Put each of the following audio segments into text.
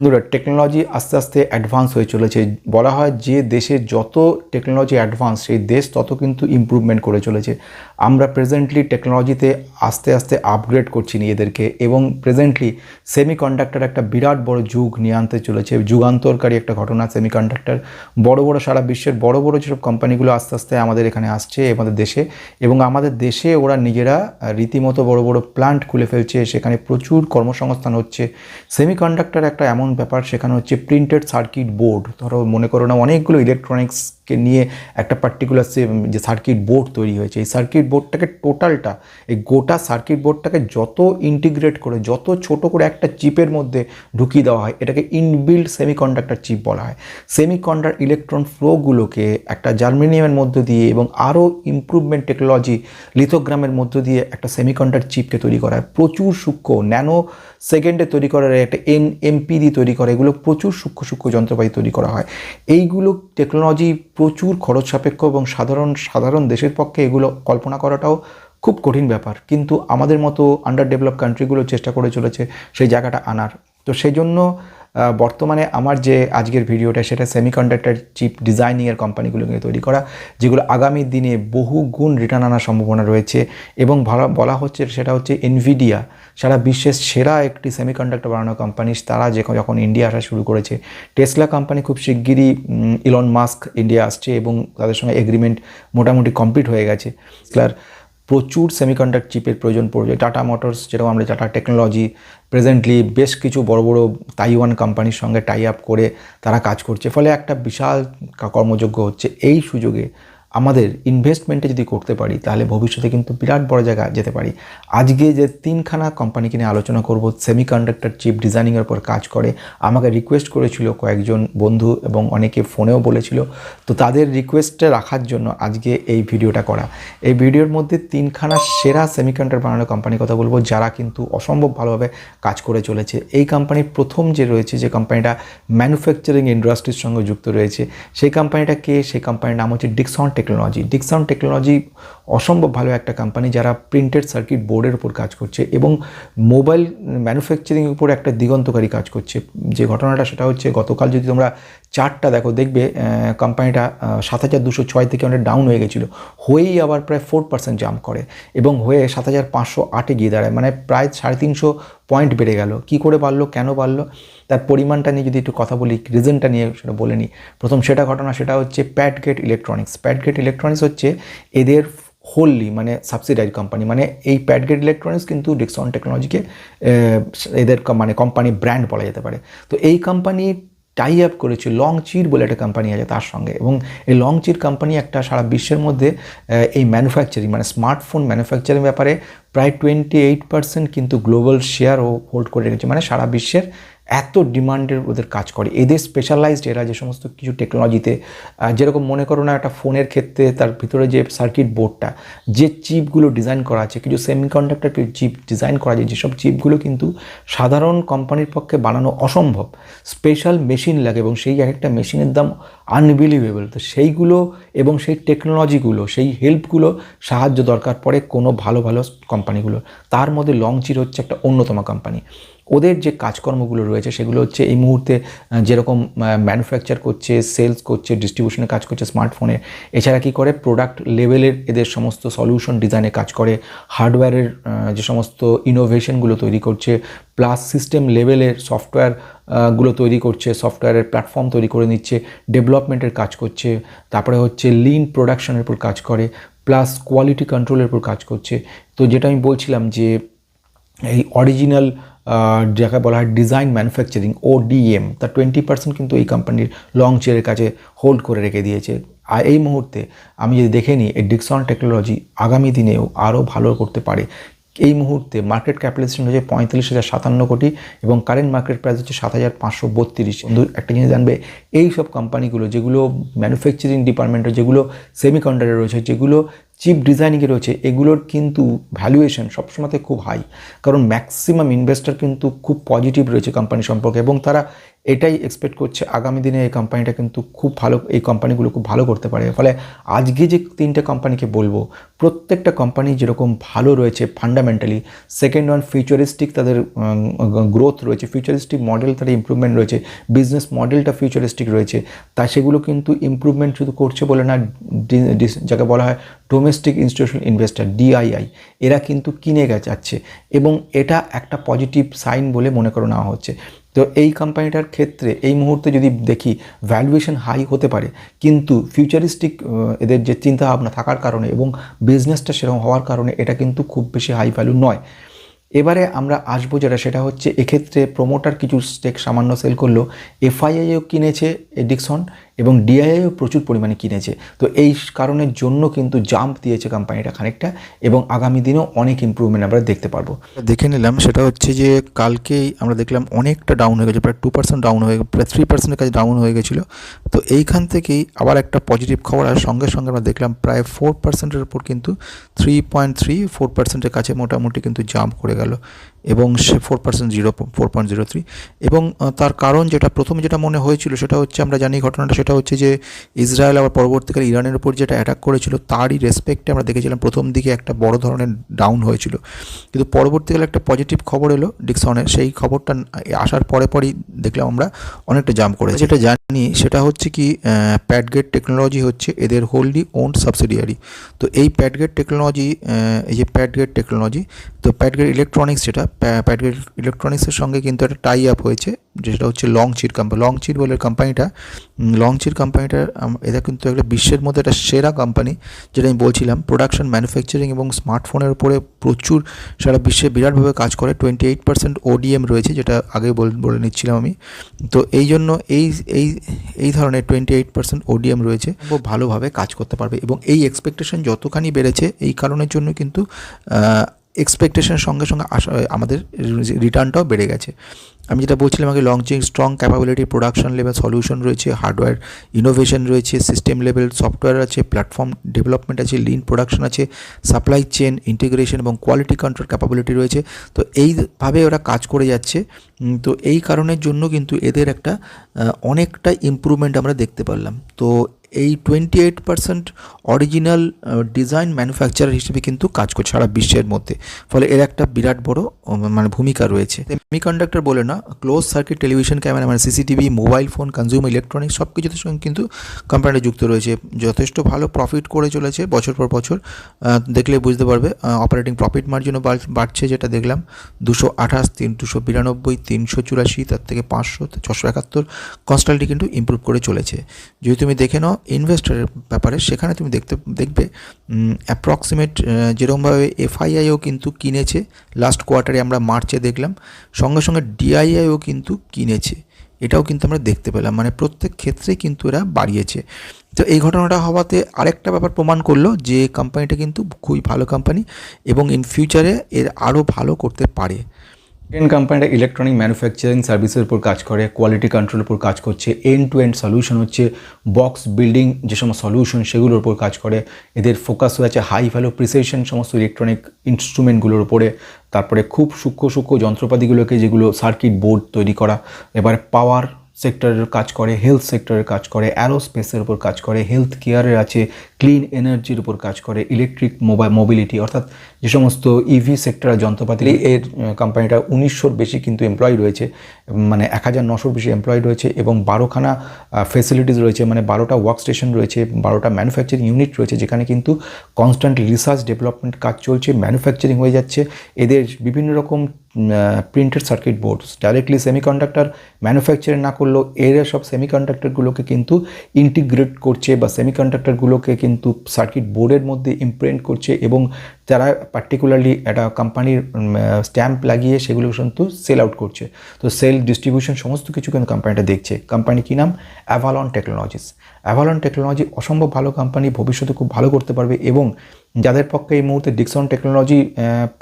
বন্ধুরা টেকনোলজি আস্তে আস্তে অ্যাডভান্স হয়ে চলেছে। বলা হয় যে দেশে যত টেকনোলজি অ্যাডভান্স সেই দেশ তত কিন্তু ইমপ্রুভমেন্ট করে চলেছে। আমরা প্রেজেন্টলি টেকনোলজিতে আস্তে আস্তে আপগ্রেড করছি নিজেদেরকে এবং প্রেজেন্টলি সেমিকন্ডাক্টর একটা বিরাট বড় যুগ নিয়ে আনতে চলেছে। যুগান্তরকারী একটা ঘটনা সেমিকন্ডাক্টর বড় বড় সারা বিশ্বের বড় বড় যেসব কোম্পানিগুলো আস্তে আস্তে আমাদের এখানে আসছে আমাদের দেশে এবং আমাদের দেশে ওরা নিজেরা রীতিমতো বড় বড় প্লান্ট খুলে ফেলছে। সেখানে প্রচুর কর্মসংস্থান হচ্ছে। সেমিকন্ডাক্টর একটা এমন ব্যাপার, সেখানে হচ্ছে প্রিন্টেড সার্কিট বোর্ড ধরো, মনে করো না, অনেকগুলো ইলেকট্রনিক্সকে নিয়ে একটা পার্টিকুলার যে সার্কিট বোর্ড তৈরি হয়েছে। এই সার্কিট বোর্ডটাকে টোটালটা এই গোটা সার্কিট বোর্ডটাকে যত ইন্টিগ্রেট করে, যত ছোট করে একটা চিপের মধ্যে ঢুকিয়ে দেওয়া হয়, এটাকে ইনবিল্ড সেমিকন্ডাক্টর চিপ বলা হয়। সেমিকন্ডাক্টর ইলেকট্রন ফ্লোগুলোকে একটা জার্মেনিয়ামের মধ্য দিয়ে এবং আরও ইমপ্রুভমেন্ট টেকনোলজি লিথোগ্রামের মধ্য দিয়ে একটা সেমিকন্ডাক্টর চিপকে তৈরি করা হয়। প্রচুর সূক্ষ্ম ন্যানো সেকেন্ডে তৈরি করার একটা এন এমপি দিয়ে তৈরি করা, এগুলো প্রচুর সূক্ষ্ম সূক্ষ্ম যন্ত্রপাতি তৈরি করা হয়। এইগুলো টেকনোলজি প্রচুর খরচ সাপেক্ষ এবং সাধারণ সাধারণ দেশের পক্ষে এগুলো কল্পনা করাটাও খুব কঠিন ব্যাপার। কিন্তু আমাদের মতো আন্ডার ডেভেলপ কান্ট্রিগুলো চেষ্টা করে চলেছে সেই জায়গাটা আনার। তো সেই জন্য বর্তমানে আমার যে আজকের ভিডিওটা, সেটা সেমিকন্ডাক্টর চিপ ডিজাইনিংয়ের নিয়ে তৈরি করা, যেগুলো আগামী দিনে বহু গুণ রিটার্ন আনার সম্ভাবনা রয়েছে। এবং বলা হচ্ছে, সেটা হচ্ছে এনভিডিয়া সারা বিশ্বের সেরা একটি সেমিকন্ডাক্টর বানানো কোম্পানি তারা যে যখন ইন্ডিয়া আসা শুরু করেছে টেসলা কোম্পানি খুব শিগগিরই ইলন মাস্ক ইন্ডিয়া আসছে এবং তাদের সঙ্গে এগ্রিমেন্ট মোটামুটি কমপ্লিট হয়ে গেছে। টেসলার প্রচুর সেমিকন্ডাক্ট চিপের প্রয়োজন পড়বে। টাটা মোটরস যেরকম আমরা টাটা টেকনোলজি প্রেজেন্টলি বেশ কিছু বড় বড় তাইওয়ান কোম্পানির সঙ্গে টাই আপ করে তারা কাজ করছে। ফলে একটা বিশাল কর্মযোগ্য হচ্ছে। এই সুযোগে আমাদের ইনভেস্টমেন্টে যদি করতে পারি, তাহলে ভবিষ্যতে কিন্তু বিরাট বড় জায়গা যেতে পারি। আজকে যে তিনখানা কোম্পানিকে নিয়ে আলোচনা করব সেমিকন্ডাক্টর চিপ ডিজাইনিংয়ের উপর কাজ করে, আমাকে রিকোয়েস্ট করেছিল কয়েকজন বন্ধু এবং অনেকে ফোনেও বলেছিল, তো তাদের রিকোয়েস্টে রাখার জন্য আজকে এই ভিডিওটা করা। এই ভিডিওর মধ্যে তিনখানা সেরা সেমিকন্ডাক্টর বানানো কোম্পানির কথা বলব, যারা কিন্তু অসম্ভব ভালোভাবে কাজ করে চলেছে। এই কোম্পানির প্রথম যে রয়েছে, যে কোম্পানিটা ম্যানুফ্যাকচারিং ইন্ডাস্ট্রির সঙ্গে যুক্ত রয়েছে, সেই কোম্পানিটা কে? সেই কোম্পানির নাম হচ্ছে ডিকসন টেকনোলজি। ডিকসাউন্ড টেকনোলজি অসম্ভব ভালো একটা কোম্পানি যারা প্রিন্টেড সার্কিট বোর্ডের উপর কাজ করছে এবং মোবাইল ম্যানুফ্যাকচারিংয়ের উপর একটা দিগন্তকারী কাজ করছে। যে ঘটনাটা সেটা হচ্ছে গতকাল যদি তোমরা চার্টটা দেখো, দেখবে কোম্পানিটা সাত হাজার দুশো ছয় থেকে অনেক ডাউন হয়ে গেছিল। হয়েই আবার প্রায় ফোর পার্সেন্ট জাম্প করে এবং হয়ে সাত হাজার পাঁচশো আটে গিয়ে দাঁড়ায়। মানে প্রায় সাড়ে তিনশো পয়েন্ট বেড়ে গেল। কী করে বাড়লো, কেন বাড়লো? তার পরিমাণটা নিয়ে যদি একটু কথা বলি রিজনটা নিয়ে সেটা বলে নিই। প্রথম সেটা ঘটনা, সেটা হচ্ছে প্যাডগেট ইলেকট্রনিক্স প্যাডগেট ইলেকট্রনিক্স হচ্ছে এদের হোললি মানে সাবসিডারি কোম্পানি মানে এই প্যাডগেট ইলেকট্রনিক্স কিন্তু ডিক্সন টেকনোলজিকে এদের মানে কোম্পানি ব্র্যান্ড বলা যেতে পারে। তো এই কোম্পানি টাই আপ করেছে লং চির বলে একটা কোম্পানি আছে তার সঙ্গে। এবং এই লং চির কোম্পানি একটা সারা বিশ্বের মধ্যে এই ম্যানুফ্যাকচারিং মানে স্মার্টফোন ম্যানুফ্যাকচারিং ব্যাপারে প্রায় টোয়েন্টি এইট পার্সেন্ট কিন্তু গ্লোবাল শেয়ারও হোল্ড করে রেখেছে। মানে সারা বিশ্বের এত ডিমান্ডের ওদের কাজ করে। এদের স্পেশালাইজড এরা যে সমস্ত কিছু টেকনোলজিতে যেরকম মনে করো না একটা ফোনের ক্ষেত্রে তার ভিতরে যে সার্কিট বোর্ডটা যে চিপগুলো ডিজাইন করা আছে, কিছু সেমিকন্ডাক্টর চিপ ডিজাইন করা যায় যেসব চিপগুলো কিন্তু সাধারণ কোম্পানির পক্ষে বানানো অসম্ভব। স্পেশাল মেশিন লাগে এবং সেই এক একটা মেশিনের দাম আনবিলিভেবল তো সেইগুলো এবং সেই টেকনোলজিগুলো সেই হেল্পগুলো সাহায্য দরকার পড়ে কোনো ভালো ভালো কোম্পানিগুলো তার মধ্যে লংচির হচ্ছে একটা অন্যতম কোম্পানি ওদের যে কাজকর্মগুলো রয়েছে, সেগুলো হচ্ছে এই মুহূর্তে যেরকম ম্যানুফ্যাকচার করছে সেলস করছে ডিস্ট্রিবিউশনে কাজ করছে স্মার্টফোনে এছাড়া কি করে? প্রোডাক্ট লেভেলের এদের সমস্ত সলিউশন ডিজাইনে কাজ করে। হার্ডওয়্যারের যে সমস্ত ইনোভেশনগুলো তৈরি করছে প্লাস সিস্টেম লেভেলের সফটওয়্যারগুলো তৈরি করছে সফটওয়্যারের প্ল্যাটফর্ম তৈরি করে নিচ্ছে ডেভেলপমেন্টের কাজ করছে। তারপরে হচ্ছে লিন প্রোডাকশনের উপর কাজ করে প্লাস কোয়ালিটি কন্ট্রোলের উপর কাজ করছে। তো যেটা আমি বলছিলাম যে, এই অরিজিনাল যাকে বলা হয় ডিজাইন ম্যানুফ্যাকচারিং ও ডিএম তার টোয়েন্টি পার্সেন্ট কিন্তু এই কোম্পানির লং চেয়ারের কাছে হোল্ড করে রেখে দিয়েছে। আর এই মুহূর্তে আমি যদি দেখে নিই, এই ডিক্সন টেকনোলজি আগামী দিনেও আরও ভালো করতে পারে। এই মুহূর্তে মার্কেট ক্যাপিটালাইজেশন হচ্ছে পঁয়তাল্লিশ হাজার সাতান্ন কোটি এবং কারেন্ট মার্কেট প্রাইস হচ্ছে সাত হাজার পাঁচশো বত্রিশ। একটা জিনিস জানবে এই সব কোম্পানিগুলো যেগুলো ম্যানুফ্যাকচারিং ডিপার্টমেন্টে যেগুলো সেমিকন্ডাক্টরে রয়েছে, যেগুলো চিপ ডিজাইনিংয়ে রয়েছে, এগুলোর কিন্তু ভ্যালুয়েশন সবসময়তে খুব হাই কারণ ম্যাক্সিমাম ইনভেস্টর কিন্তু খুব পজিটিভ রয়েছে কোম্পানি সম্পর্কে এবং তারা এটাই এক্সপেক্ট করছে। আগামী দিনে এই কোম্পানিটা কিন্তু খুব ভালো, এই কোম্পানিগুলো খুব ভালো করতে পারে। ফলে আজকে যে তিনটে কোম্পানিকে বলব, প্রত্যেকটা কোম্পানি যেরকম ভালো রয়েছে ফান্ডামেন্টালি সেকেন্ড ওয়ান ফিউচারিস্টিক তাদের গ্রোথ রয়েছে ফিউচারিস্টিক মডেল তাদের ইমপ্রুভমেন্ট রয়েছে বিজনেস মডেলটা ফিউচারিস্টিক রয়েছে। তা সেগুলো কিন্তু ইমপ্রুভমেন্ট শুধু করছে বলে না যাকে বলা হয় ডোমেস্টিক ইনস্টিটিউশনাল ইনভেস্টার ডিআইআই এরা কিন্তু কিনে গে যাচ্ছে। এবং এটা একটা পজিটিভ সাইন বলে মনে করে নেওয়া হচ্ছে। তো এই কোম্পানিটার ক্ষেত্রে এই মুহূর্তে যদি দেখি ভ্যালুয়েশন হাই হতে পারে, কিন্তু ফিউচারিস্টিক এদের যে চিন্তাভাবনা থাকার কারণে এবং বিজনেসটা সেরকম হওয়ার কারণে এটা কিন্তু খুব বেশি হাই ভ্যালু নয়। এবারে আমরা আসব যেটা, সেটা হচ্ছে এক্ষেত্রে প্রোমোটার কিছু স্টেক সামান্য সেল করল। এফআইআইও কিনেছে এডিকসন এবং ডিআইআইও প্রচুর পরিমাণে কিনেছে। তো এই কারণের জন্য কিন্তু জাম্প দিয়েছে কোম্পানিটা খানিকটা এবং আগামী দিনেও অনেক ইমপ্রুভমেন্ট আমরা দেখতে পারব। দেখে নিলাম, সেটা হচ্ছে যে কালকেই আমরা দেখলাম অনেকটা ডাউন হয়ে গেছে, প্রায় টু পার্সেন্ট ডাউন হয়ে প্রায় থ্রি পার্সেন্টের কাছে ডাউন হয়ে গেছিল। তো এইখান থেকেই আবার একটা পজিটিভ খবর আর সঙ্গে সঙ্গে আমরা দেখলাম প্রায় ফোর পার্সেন্টের উপর কিন্তু থ্রি পয়েন্ট থ্রি ফোর পার্সেন্টের কাছে মোটামুটি কিন্তু জাম্প করে গেল এবং সে four percent zero four point zero three এবং তার কারণ যেটা প্রথম যেটা মনে হয়েছিল সেটা হচ্ছে আমরা জানি ঘটনাটা সেটা হচ্ছে যে ইসরায়েল আবার পরবর্তীকালে ইরানের উপর যেটা অ্যাটাক করেছিল, তারই রেসপেক্টে আমরা দেখেছিলাম প্রথম দিকে একটা বড় ধরনের ডাউন হয়েছিল। কিন্তু পরবর্তীকালে একটা পজিটিভ খবর এলো ডিকসনের, সেই খবরটা আসার পরে পরই দেখলাম আমরা অনেকটা জাম্প করে যেটা জানি সেটা হচ্ছে কি প্যাডগেট টেকনোলজি হচ্ছে এদের হোল্ডি ওন্ড সাবসিডিয়ারি তো এই প্যাডগেট টেকনোলজি এই যে প্যাডগেট টেকনোলজি তো প্যাডগেট ইলেকট্রনিক্স যেটা প্যাডগেট ইলেকট্রনিক্সের সঙ্গে কিন্তু একটা টাই আপ হয়েছে। যেটা হচ্ছে লং লংচির কোম্পানি লংচির বলে কোম্পানিটা লং লংচির কোম্পানিটা এটা কিন্তু একটা বিশ্বের মধ্যে একটা সেরা কোম্পানি যেটা আমি বলছিলাম প্রোডাকশন ম্যানুফ্যাকচারিং এবং স্মার্টফোনের উপরে প্রচুর সারা বিশ্বে বিরাটভাবে কাজ করে টোয়েন্টি এইট পার্সেন্ট ওডিএম রয়েছে, যেটা আগে বল- বলে নিচ্ছিলাম আমি। তো এই জন্য এই এই এই ধরনের টোয়েন্টি এইট পার্সেন্ট ওডিএম রয়েছে খুব ভালোভাবে কাজ করতে পারবে এবং এই এক্সপেকটেশন যতখানি বেড়েছে, এই কারণের জন্য কিন্তু এক্সপেকটেশনের সঙ্গে সঙ্গে আমাদের রিটার্নটাও বেড়ে গেছে। আমি যেটা বলছিলাম আগে launching strong capability production level solution রয়েছে হার্ডওয়্যার ইনোভেশন রয়েছে সিস্টেম লেভেল সফটওয়্যার আছে প্ল্যাটফর্ম ডেভেলপমেন্ট আছে লিন প্রোডাকশন আছে সাপ্লাই চেন ইন্টিগ্রেশন এবং কোয়ালিটি কন্ট্রোল ক্যাপাবিলিটি রয়েছে। তো এইভাবে ওরা কাজ করে যাচ্ছে। তো এই কারণের জন্য কিন্তু এদের একটা অনেকটা ইমপ্রুভমেন্ট আমরা দেখতে পারলাম। তো এই twenty eight percent original design manufacturer হিসেবে কিন্তু কাজ করছে সারা বিশ্বের মধ্যে। ফলে এর একটা বিরাট বড় মানে ভূমিকা রয়েছে। সেমিকন্ডাক্টর বলে না ক্লোজ সার্কিট টেলিভিশন ক্যামেরা মানে CCTV mobile phone consumer electronics সব কিছুতে সঙ্গে কিন্তু কোম্পানিটা যুক্ত রয়েছে। যথেষ্ট ভালো প্রফিট করে চলেছে বছর পর বছর। দেখলে বুঝতে পারবে অপারেটিং প্রফিট মার্জিনও বাড়ছে যেটা দেখলাম। দুশো আঠাশ, তিন, দুশো বিরানব্বই, তিনশো চুরাশি, তার থেকে পাঁচশো, ছশো একাত্তর। কনস্ট্যান্টলি কিন্তু ইমপ্রুভ করে চলেছে। যদি তুমি দেখে নাও ইনভেস্টরের ব্যাপারে সেখানে তুমি দেখতে, দেখবে অ্যাপ্রক্সিমেট যেরকমভাবে এফআইআইও কিন্তু কিনেছে। লাস্ট কোয়ার্টারে আমরা মার্চে দেখলাম। সঙ্গে সঙ্গে ডিআইআইও কিন্তু কিনেছে। এটাও কিন্তু আমরা দেখতে পেলাম। মানে প্রত্যেক ক্ষেত্রে কিন্তু এরা বাড়িয়েছে। তো এই ঘটনাটা হওয়াতে আরেকটা ব্যাপার প্রমাণ করল যে কোম্পানিটা কিন্তু খুবই ভালো কোম্পানি এবং ইন ফিউচারে এর আরও ভালো করতে পারে। সেকেন্ড কোম্পানিটা ইলেকট্রনিক ম্যানুফ্যাকচারিং সার্ভিসের উপর কাজ করে কোয়ালিটি কন্ট্রোলের উপর কাজ করছে এন্ড টু এন্ড সলিউশন হচ্ছে বক্স বিল্ডিং যে সমস্ত সলিউশন সেগুলোর উপর কাজ করে। এদের ফোকাস হয়ে আছে হাই ভ্যালু প্রিসেশন সমস্ত ইলেকট্রনিক ইনস্ট্রুমেন্টগুলোর উপরে। তারপরে খুব সূক্ষ্ম সূক্ষ্ম যন্ত্রপাতিগুলোকে যেগুলো সার্কিট বোর্ড তৈরি করা। এবার পাওয়ার সেক্টরের কাজ করে হেলথ সেক্টরের কাজ করে অ্যারোস্পেসের উপর কাজ করে হেলথ কেয়ারের আছে ক্লিন এনার্জির উপর কাজ করে ইলেকট্রিক মোবাইল মোবিলিটি অর্থাৎ যে সমস্ত ইভি সেক্টরের যন্ত্রপাতি, এর কোম্পানিটা উনিশশোর বেশি কিন্তু এমপ্লয় রয়েছে মানে এক হাজার নশোর বেশি এমপ্লয় রয়েছে এবং বারোখানা ফেসিলিটিস রয়েছে মানে বারোটা ওয়ার্ক স্টেশন রয়েছে, বারোটা ম্যানুফ্যাকচারিং ইউনিট রয়েছে, যেখানে কিন্তু কনস্ট্যান্ট রিসার্চ ডেভেলপমেন্ট কাজ চলছে ম্যানুফ্যাকচারিং হয়ে যাচ্ছে। এদের বিভিন্ন রকম printed circuit board directly semiconductor manufacturing না করলেও এরা সব সেমিকন্ডাক্টরগুলোকে কিন্তু ইন্টিগ্রেট করছে বা সেমিকন্ডাক্টরগুলোকে কিন্তু সার্কিট বোর্ডের মধ্যে ইমপ্রিন্ট করছে এবং তারা পার্টিকুলারলি একটা কোম্পানির স্ট্যাম্প লাগিয়ে সেগুলো কিন্তু সেল আউট করছে। তো সেল ডিস্ট্রিবিউশন সমস্ত কিছু কিন্তু কোম্পানিটা দেখছে। কোম্পানি কী নাম? অ্যাভালন টেকনোলজিস অ্যাভালন টেকনোলজি অসম্ভব ভালো কোম্পানি ভবিষ্যতে খুব ভালো করতে পারবে এবং যাদের পক্ষে এই মুহূর্তে ডিকসন টেকনোলজি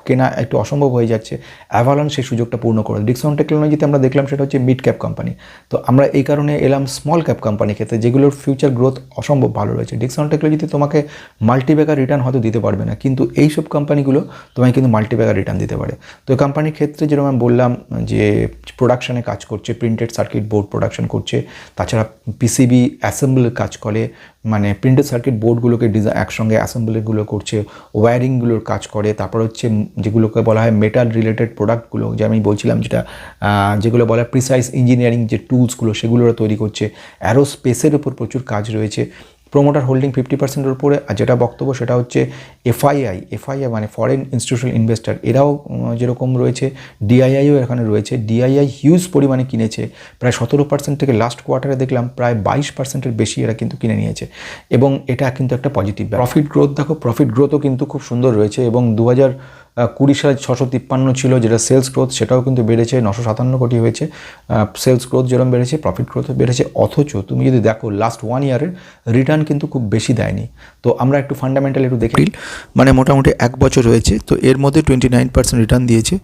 কেনা একটু অসম্ভব হয়ে যাচ্ছে অ্যাভালন সেই সুযোগটা পূর্ণ করে ডিকসন টেকনোলজিতে আমরা দেখলাম সেটা হচ্ছে মিড ক্যাপ কোম্পানি তো আমরা এই কারণে এলাম স্মল ক্যাপ কোম্পানি ক্ষেত্রে যেগুলোর ফিউচার গ্রোথ অসম্ভব ভালো রয়েছে। ডিকসন টেকনোলজিতে তোমাকে মাল্টিব্যাগার রিটার্ন হয়তো দিতে পারবে না, কিন্তু এই সব কোম্পানিগুলো তোমায় কিন্তু মাল্টিব্যাগার রিটার্ন দিতে পারে। তো এই কোম্পানির ক্ষেত্রে যেরকম আমি বললাম, যে প্রোডাকশানে কাজ করছে প্রিন্টেড সার্কিট বোর্ড প্রোডাকশন করছে, তাছাড়া পিসিবি অ্যাসেম্বলের কাজ করে মানে প্রিন্টেড সার্কিট বোর্ডগুলোকে ডিজাইন একসঙ্গে অ্যাসেম্বলিগুলো করছে ওয়্যারিংগুলোর কাজ করে, তারপর হচ্ছে যেগুলোকে বলা হয় মেটাল রিলেটেড প্রোডাক্টগুলো যে আমি বলছিলাম যেটা যেগুলো বলা হয় প্রিসাইজ ইঞ্জিনিয়ারিং যে টুলসগুলো সেগুলোরা তৈরি করছে। অ্যারো স্পেসের উপর প্রচুর কাজ রয়েছে। প্রোমোটার হোল্ডিং ফিফটি পার্সেন্টের উপরে, আর যেটা বক্তব্য সেটা হচ্ছে এফআইআই এফআইআই মানে ফরেন ইনস্টিটিউশনাল ইনভেস্টার এরাও যেরকম রয়েছে ডিআইআইও এখানে রয়েছে। ডিআইআই হিউজ পরিমাণে কিনেছে, প্রায় সতেরো পার্সেন্ট থেকে লাস্ট কোয়ার্টারে দেখলাম প্রায় বাইশ পার্সেন্টের বেশি এরা কিন্তু কিনে নিয়েছে। এবং এটা কিন্তু একটা পজিটিভ প্রফিট গ্রোথ দেখো প্রফিট গ্রোথও কিন্তু খুব সুন্দর রয়েছে। এবং দু হাজার কুড়ি সালে ছশো তিপ্পান্ন ছিল যেটা সেলস গ্রোথ সেটাও কিন্তু বেড়েছে, নশো সাতান্ন কোটি হয়েছে। সেলস গ্রোথ যেরকম বেড়েছে প্রফিট গ্রোথ বেড়েছে, অথচ তুমি যদি দেখো লাস্ট ওয়ান ইয়ারের রিটার্ন কিন্তু খুব বেশি দেয়নি। তো আমরা একটু ফান্ডামেন্টাল একটু দেখে মানে মোটামুটি এক বছর হয়েছে তো এর মধ্যে টোয়েন্টি নাইন পার্সেন্ট রিটার্ন দিয়েছে।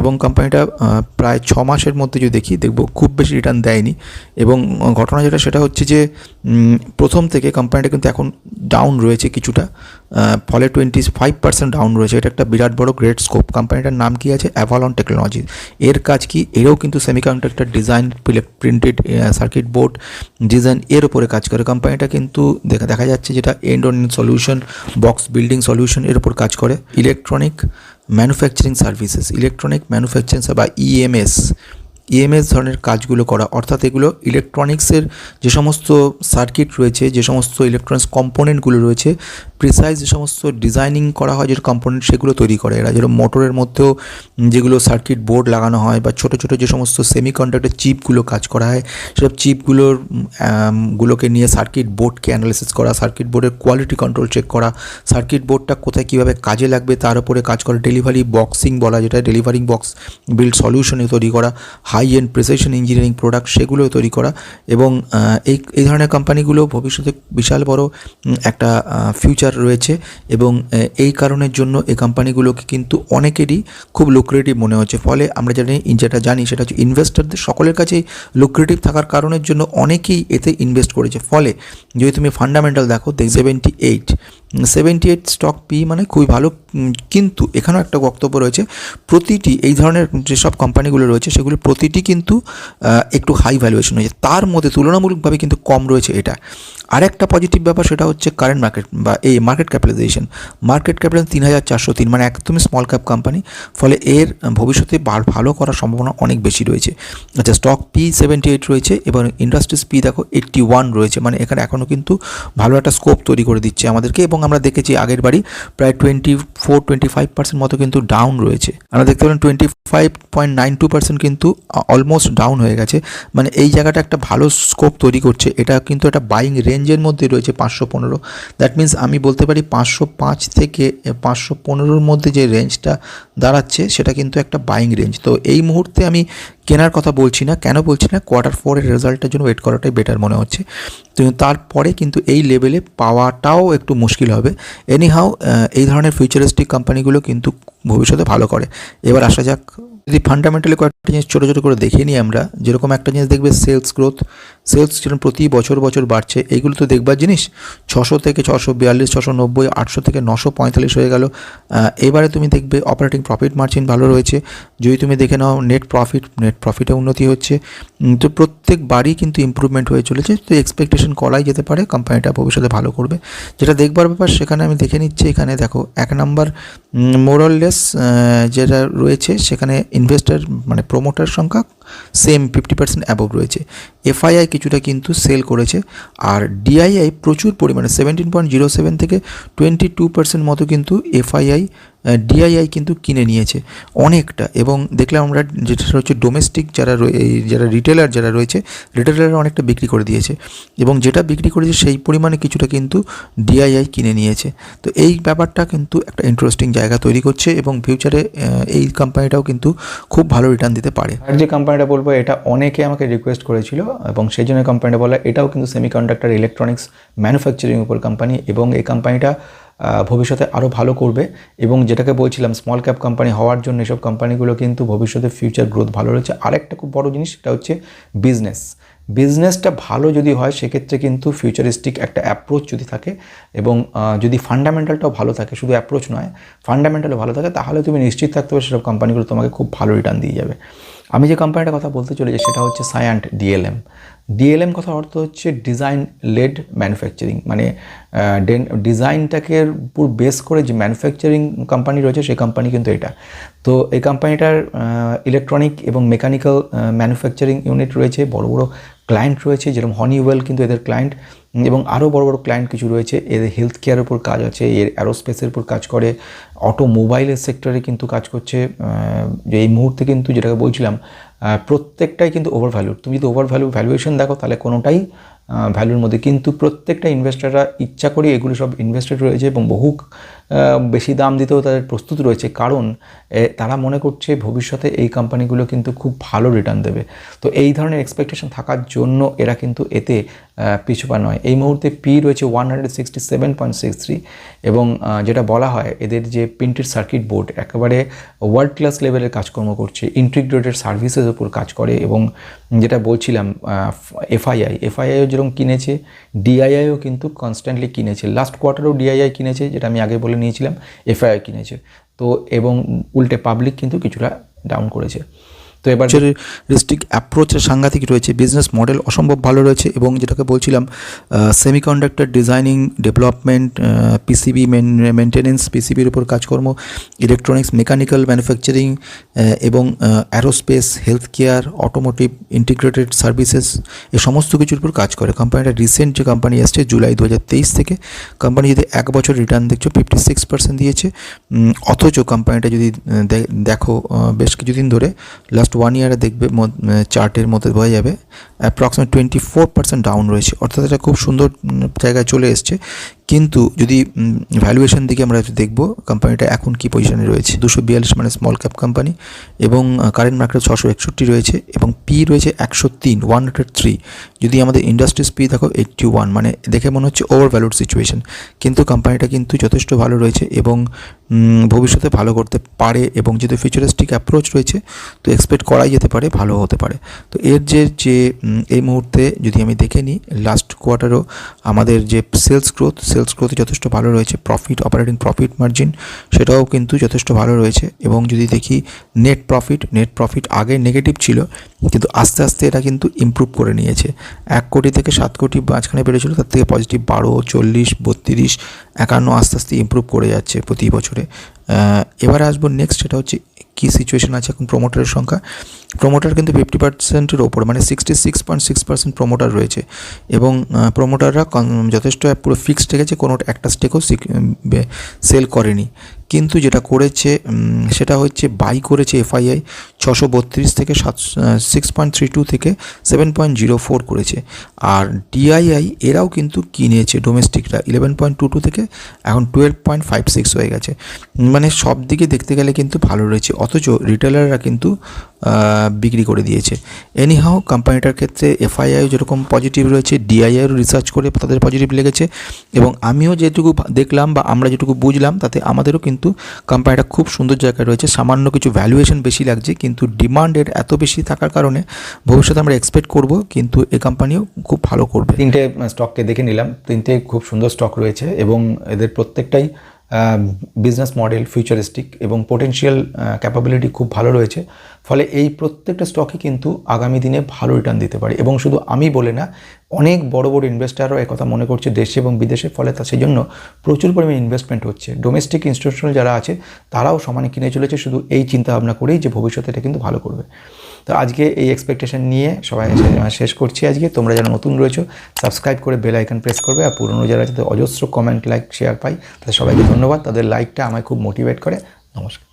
এবং কোম্পানিটা প্রায় ছ মাসের মধ্যে যদি দেখি, দেখব খুব বেশি রিটার্ন দেয়নি। এবং ঘটনা যেটা, সেটা হচ্ছে যে প্রথম থেকে কোম্পানিটা কিন্তু এখন ডাউন রয়েছে কিছুটা। ফলে টোয়েন্টি ফাইভ পার্সেন্ট ডাউন রয়েছে। এটা একটা বিরাট বড় গ্রেট স্কোপ কোম্পানিটার নাম কি আছে? অ্যাভালন টেকনোলজি এর কাজ কি? এরও কিন্তু semiconductor design printed circuit board design এর উপরে কাজ করে। কোম্পানিটা কিন্তু দেখা দেখা যাচ্ছে যেটা end on solution box building solution এর উপর কাজ করে। Electronic manufacturing services electronic manufacturing বা E ইএমএস ইএমএস ধরনের কাজগুলো করা, অর্থাৎ এগুলো ইলেকট্রনিক্সের যে সমস্ত সার্কিট রয়েছে, যে সমস্ত ইলেকট্রনিক্স কম্পোনেন্টগুলো রয়েছে প্রিসাইজ যে সমস্ত ডিজাইনিং করা হয়, যে কম্পোনেন্ট সেগুলো তৈরি করে। এরা যেরকম মোটরের মধ্যেও যেগুলো সার্কিট বোর্ড লাগানো হয় বা ছোটো ছোটো যে সমস্ত সেমিকন্ডাক্টর চিপগুলো কাজ করা হয়, সেসব চিপগুলোর গুলোকে নিয়ে সার্কিট বোর্ডকে অ্যানালিসিস করা সার্কিট বোর্ডের কোয়ালিটি কন্ট্রোল চেক করা সার্কিট বোর্ডটা কোথায় কীভাবে কাজে লাগবে, তার উপরে কাজ করা ডেলিভারি বক্সিং বলা, যেটা ডেলিভারিং বক্স বিল্ড সলিউশনে তৈরি করা high end precision engineering product সেগুলো তৈরি করা এবং এই এই ধরনের কোম্পানিগুলো ভবিষ্যতে বিশাল বড় একটা ফিউচার রয়েছে এবং এই কারণের জন্য এই কোম্পানিগুলোকে কিন্তু অনেকেরই খুব লুক্রেটিভ মনে হচ্ছে। ফলে আমরা জানি, যেটা জানি সেটা হচ্ছে ইনভেস্টরদের সকলের কাছেই লুক্রেটিভ থাকার কারণের জন্য অনেকেই এতে ইনভেস্ট করেছে। ফলে যদি তুমি ফান্ডামেন্টাল দেখো দেখ seventy eight seventy eight stock P মানে খুবই ভালো কিন্তু এখানেও একটা বক্তব্য রয়েছে, প্রতিটি এই ধরনের যেসব কোম্পানিগুলো রয়েছে, সেগুলো প্রতিটি কিন্তু একটু হাই ভ্যালুয়েশন হয়েছে। তার মধ্যে তুলনামূলকভাবে কিন্তু কম রয়েছে এটা। আরেকটা পজিটিভ ব্যাপার সেটা হচ্ছে কারেন্ট মার্কেট বা এই মার্কেট ক্যাপিটালাইজেশন মার্কেট ক্যাপিটাল তিন হাজার চারশো তিন মানে একদমই স্মল ক্যাপ কোম্পানি ফলে এর ভবিষ্যতে ভালো করার সম্ভাবনা অনেক বেশি রয়েছে। আচ্ছা স্টক পি সেভেন্টি এইট রয়েছে এবং ইন্ডাস্ট্রিজ পি দেখো এইট্টি ওয়ান রয়েছে মানে এখানে এখনও কিন্তু ভালো একটা স্কোপ তৈরি করে দিচ্ছে আমাদেরকে এবং আমরা দেখেছি আগের বাড়ি প্রায় twenty four twenty five percent মতো কিন্তু ডাউন রয়েছে। আমরা দেখতে পেলাম twenty five point nine two percent কিন্তু অলমোস্ট ডাউন হয়ে গেছে। মানে এই জায়গাটা একটা ভালো স্কোপ তৈরি করছে। এটা কিন্তু একটা বাইং রেঞ্জের মধ্যে রয়েছে পাঁচশো পনেরো। দ্যাট মিন্স আমি বলতে পারি পাঁচশো পাঁচ থেকে পাঁচশো পনেরোর মধ্যে যে রেঞ্জটা দাঁড়াচ্ছে, সেটা কিন্তু একটা বাইং রেঞ্জ তো এই মুহূর্তে আমি কেনার কথা বলছি না। কেন বলছি না? কোয়ার্টার ফোরের রেজাল্টের জন্য ওয়েট করাটাই বেটার মনে হচ্ছে। তো তারপরে কিন্তু এই লেভেলে পাওয়াটাও একটু মুশকিল হবে। এনিহাও এই ধরনের ফিউচারিস্টিক কোম্পানিগুলো কিন্তু ভবিষ্যতে ভালো করে। এবার আসা যাক যদি ফান্ডামেন্টালি কয়েকটা জিনিস ছোটো ছোটো করে দেখে নিই আমরা, যেরকম একটা জিনিস দেখবে সেলস গ্রোথ সেলস যেরকম প্রতি বছর বছর বাড়ছে, এইগুলো তো দেখবার জিনিস? ছশো থেকে ছশো বিয়াল্লিশ, ছশো নব্বই, আটশো থেকে নশো পঁয়তাল্লিশ হয়ে গেল। এবারে তুমি দেখবে অপারেটিং প্রফিট মার্জিন ভালো রয়েছে। যদি তুমি দেখে নাও নেট প্রফিট নেট প্রফিটে উন্নতি হচ্ছে। তো প্রত্যেকবারই কিন্তু ইমপ্রুভমেন্ট হয়ে চলেছে। তো এক্সপেকটেশন করাই যেতে পারে কোম্পানিটা ভবিষ্যতে ভালো করবে। যেটা দেখবার ব্যাপার, সেখানে আমি দেখে নিচ্ছি এখানে, দেখো, এক নাম্বার মোরাললেস যেটা রয়েছে, সেখানে ইনভেস্টার মানে প্রোমোটার সংখ্যা সেম ফিফটি পার্সেন্ট অ্যাবভ রয়েছে। এফআইআই কিছুটা কিন্তু সেল করেছে, আর ডিআইআই প্রচুর পরিমাণে সেভেন্টিন পয়েন্ট জিরো সেভেন থেকে টোয়েন্টি টু পার্সেন্ট মতো কিন্তু এফআইআই ডিআইআই কিন্তু কিনে নিয়েছে অনেকটা। এবং দেখলাম আমরা যেটা হচ্ছে ডোমেস্টিক যারা এই যারা রিটেলার যারা রয়েছে রিটেলাররা অনেকটা বিক্রি করে দিয়েছে। এবং যেটা বিক্রি করেছে সেই পরিমাণে কিছুটা কিন্তু ডিআইআই কিনে নিয়েছে। তো এই ব্যাপারটা কিন্তু একটা ইন্টারেস্টিং জায়গা তৈরি করছে এবং ফিউচারে এই কোম্পানিটাও কিন্তু খুব ভালো রিটার্ন দিতে পারে। আর যে কোম্পানিটা বলব, এটা অনেকে আমাকে রিকোয়েস্ট করেছিল এবং সেই জন্য কোম্পানিটা বলা, এটাও কিন্তু সেমিকন্ডাক্টর ইলেকট্রনিক্স ম্যানুফ্যাকচারিং উপর কোম্পানি এবং এই কোম্পানিটা ভবিষ্যতে আরও ভালো করবে। এবং যেটাকে বলছিলাম স্মল ক্যাপ কোম্পানি হওয়ার জন্য এসব কোম্পানিগুলো কিন্তু ভবিষ্যতে ফিউচার গ্রোথ ভালো রয়েছে। আরেকটা খুব বড় জিনিস, সেটা হচ্ছে বিজনেস বিজনেসটা ভালো যদি হয়, সেক্ষেত্রে কিন্তু ফিউচারিস্টিক একটা অ্যাপ্রোচ যদি থাকে এবং যদি ফান্ডামেন্টালটাও ভালো থাকে, শুধু অ্যাপ্রোচ নয় ফান্ডামেন্টালও ভালো থাকে, তাহলে তুমি নিশ্চিত থাকতে পারো সেসব কোম্পানিগুলো তোমাকে খুব ভালো রিটার্ন দিয়ে যাবে। আমি যে কোম্পানিটার কথা বলতে চলেছি সেটা হচ্ছে সায়ান্ট ডিএলএম ডিএলএম কথার অর্থ হচ্ছে ডিজাইন লেড ম্যানুফ্যাকচারিং মানে ডিজাইনটাকে উপর বেস করে যে ম্যানুফ্যাকচারিং কোম্পানি রয়েছে সেই কোম্পানি কিন্তু এটা। তো এই কোম্পানিটার ইলেকট্রনিক এবং মেকানিক্যাল ম্যানুফ্যাকচারিং ইউনিট রয়েছে, বড় বড় ক্লায়েন্ট রয়েছে, যেরকম হনিওয়েল কিন্তু এদের ক্লায়েন্ট এবং আরও বড় বড় ক্লায়েন্ট কিছু রয়েছে। এদের হেলথ কেয়ারের উপর কাজ আছে, এর অ্যারোস্পেসের উপর কাজ করে অটোমোবাইলের সেক্টরে কিন্তু কাজ করছে। যে এই মুহূর্তে কিন্তু যেটাকে বলছিলাম প্রত্যেকটাই কিন্তু ওভার ভ্যালু তুমি যদি ওভার ভ্যালু ভ্যালুয়েশন দেখো, তাহলে কোনোটাই ভ্যালুর মধ্যে। কিন্তু প্রত্যেকটা ইনভেস্টাররা ইচ্ছা করে এগুলো সব ইনভেস্টেড রয়েছে এবং বহু বেশি দাম দিতেও তাদের প্রস্তুত রয়েছে। কারণ তারা মনে করছে ভবিষ্যতে এই কোম্পানিগুলো কিন্তু খুব ভালো রিটার্ন দেবে। তো এই ধরনের এক্সপেকটেশন থাকার জন্য এরা কিন্তু এতে পিছুপা নয়। এই মুহূর্তে পি রয়েছে one hundred sixty seven point six three এবং যেটা বলা হয়, এদের যে প্রিন্টেড সার্কিট বোর্ড একেবারে ওয়ার্ল্ড ক্লাস লেভেলের কাজকর্ম করছে। ইন্টিগ্রেটেড সার্ভিসের উপর কাজ করে এবং যেটা বলছিলাম এফআইআই এফআইআইও যেরকম কিনেছে ডিআইআইও কিন্তু কনস্ট্যান্টলি কিনেছে। লাস্ট কোয়ার্টারেও ডিআইআই কিনেছে, যেটা আমি আগে বলে নিয়েছিলাম এফআইআর কিনেছে। তো এবং উল্টে পাবলিক কিন্তু কিছুটা ডাউন করেছে। তো এবার রিস্টিক অ্যাপ্রোচের সাংঘাতিক রয়েছে বিজনেস মডেল অসম্ভব ভালো রয়েছে এবং যেটাকে বলছিলাম semiconductor designing development PCB maintenance পিসিবির উপর কাজকর্ম ইলেকট্রনিক্স মেকানিক্যাল ম্যানুফ্যাকচারিং এবং aerospace health care automotive integrated services এ সমস্ত কিছুর উপর কাজ করে। কোম্পানিটা রিসেন্ট যে কোম্পানি আসছে জুলাই দু হাজার তেইশ থেকে কোম্পানি যদি এক বছর রিটার্ন দেখছ ফিফটি সিক্স পার্সেন্ট দিয়েছে। অথচ কোম্পানিটা যদি দেখো বেশ কিছুদিন ধরে লাস্ট ওয়ান ইয়ারে দেখবে চার্টের মধ্যে বোঝা যাবে। Approximate twenty four percent down রয়েছে। অর্থাৎ এটা খুব সুন্দর জায়গায় চলে এসছে। কিন্তু যদি ভ্যালুয়েশন দিকে আমরা দেখব কোম্পানিটা এখন কি পজিশনে রয়েছে? দুশো বিয়াল্লিশ মানে স্মল ক্যাপ কোম্পানি এবং কারেন্ট মার্কেট ছশো একষট্টি রয়েছে এবং পি রয়েছে একশো তিন ওয়ান হান্ড্রেড থ্রি যদি আমাদের ইন্ডাস্ট্রিজ পি দেখো এইট্টি ওয়ান মানে দেখে মনে হচ্ছে ওভার ভ্যালুড সিচুয়েশন কিন্তু কোম্পানিটা কিন্তু যথেষ্ট ভালো রয়েছে এবং ভবিষ্যতে ভালো করতে পারে এবং যেহেতু ফিউচারিস্টিক অ্যাপ্রোচ রয়েছে, তো এক্সপেক্ট করাই যেতে পারে, ভালো হতে পারে। তো এর যে যে এই মুহূর্তে যদি আমি দেখে নিই লাস্ট কোয়ার্টারও আমাদের যে সেলস গ্রোথ সেলস গ্রোথ যথেষ্ট ভালো রয়েছে প্রফিট অপারেটিং প্রফিট মার্জিন সেটাও কিন্তু যথেষ্ট ভালো রয়েছে এবং যদি দেখি নেট প্রফিট নেট প্রফিট আগে নেগেটিভ ছিল, কিন্তু আস্তে আস্তে এটা কিন্তু ইমপ্রুভ করে নিয়েছে। এক কোটি থেকে সাত কোটি মাঝখানে বেড়েছিল, তার থেকে পজিটিভ বারো, চল্লিশ, বত্রিশ, একান্ন আস্তে আস্তে ইমপ্রুভ করে যাচ্ছে প্রতি বছরে। এবারে আসব নেক্সট সেটা হচ্ছে কী সিচুয়েশন আছে এখন প্রমোটারের সংখ্যা? প্রমোটার কিন্তু ফিফটি পার্সেন্টের ওপর মানে sixty six point six percent promoter রয়েছে। এবং প্রমোটাররা যথেষ্ট পুরো ফিক্সড রেখেছে, কোনো একটা স্টেকও সেল করেনি। কিন্তু যেটা করেছে সেটা হচ্ছে বাই করেছে এফআইআই ছশো বত্রিশ থেকে সাত সিক্স পয়েন্ট থ্রি টু থেকে সেভেন পয়েন্ট জিরো ফোর করেছে। আর ডিআইআই এরাও কিন্তু কিনেছে ডোমেস্টিকরা ইলেভেন পয়েন্ট টু টু থেকে, এখন টুয়েলভ পয়েন্ট ফাইভ সিক্স হয়ে গেছে। মানে সব দিকে দেখতে গেলে কিন্তু ভালো রয়েছে। অথচ রিটেলাররা কিন্তু বিক্রি করে দিয়েছে। এনিহাও কোম্পানিটার ক্ষেত্রে এফআইআই যেরকম পজিটিভ রয়েছে ডিআইআইয়েরও রিসার্চ করে তাদের পজিটিভ লেগেছে এবং আমিও যেটুকু দেখলাম বা আমরা যেটুকু বুঝলাম, তাতে আমাদেরও কিন্তু কোম্পানিটা খুব সুন্দর জায়গায় রয়েছে। সামান্য কিছু ভ্যালুয়েশন বেশি লাগছে, কিন্তু ডিমান্ডের এত বেশি থাকার কারণে ভবিষ্যতে আমরা এক্সপেক্ট করব, কিন্তু এই কোম্পানিও খুব ভালো করবে। তিনটে স্টককে দেখে নিলাম। তিনটে খুব সুন্দর স্টক রয়েছে এবং এদের প্রত্যেকটাই বিজনেস মডেল ফিউচারিস্টিক এবং পোটেনশিয়াল ক্যাপাবিলিটি খুব ভালো রয়েছে। ফলে এই প্রত্যেকটা স্টকই কিন্তু আগামী দিনে ভালো রিটার্ন দিতে পারে। এবং শুধু আমি বলে না, অনেক বড় বড় ইনভেস্টারও একথা মনে করছে দেশে এবং বিদেশে। ফলে তা সেই জন্য প্রচুর পরিমাণে ইনভেস্টমেন্ট হচ্ছে। ডোমেস্টিক ইনস্টিটিউশনাল যারা আছে, তারাও সমানে কিনে চলেছে। শুধু এই চিন্তা ভাবনা করেই যে ভবিষ্যতে এটা কিন্তু ভালো করবে। তো আজকে এই এক্সপেকটেশন নিয়ে সবাই শেষ করছি আজকে। তোমরা যারা নতুন রয়েছো সাবস্ক্রাইব করে বেল আইকন প্রেস করবে আর পুরনো যারা যাতে অজস্র কমেন্ট লাইক শেয়ার পাই। তাদের সবাইকে ধন্যবাদ। তাদের লাইকটা আমায় খুব মোটিভেট করে। নমস্কার।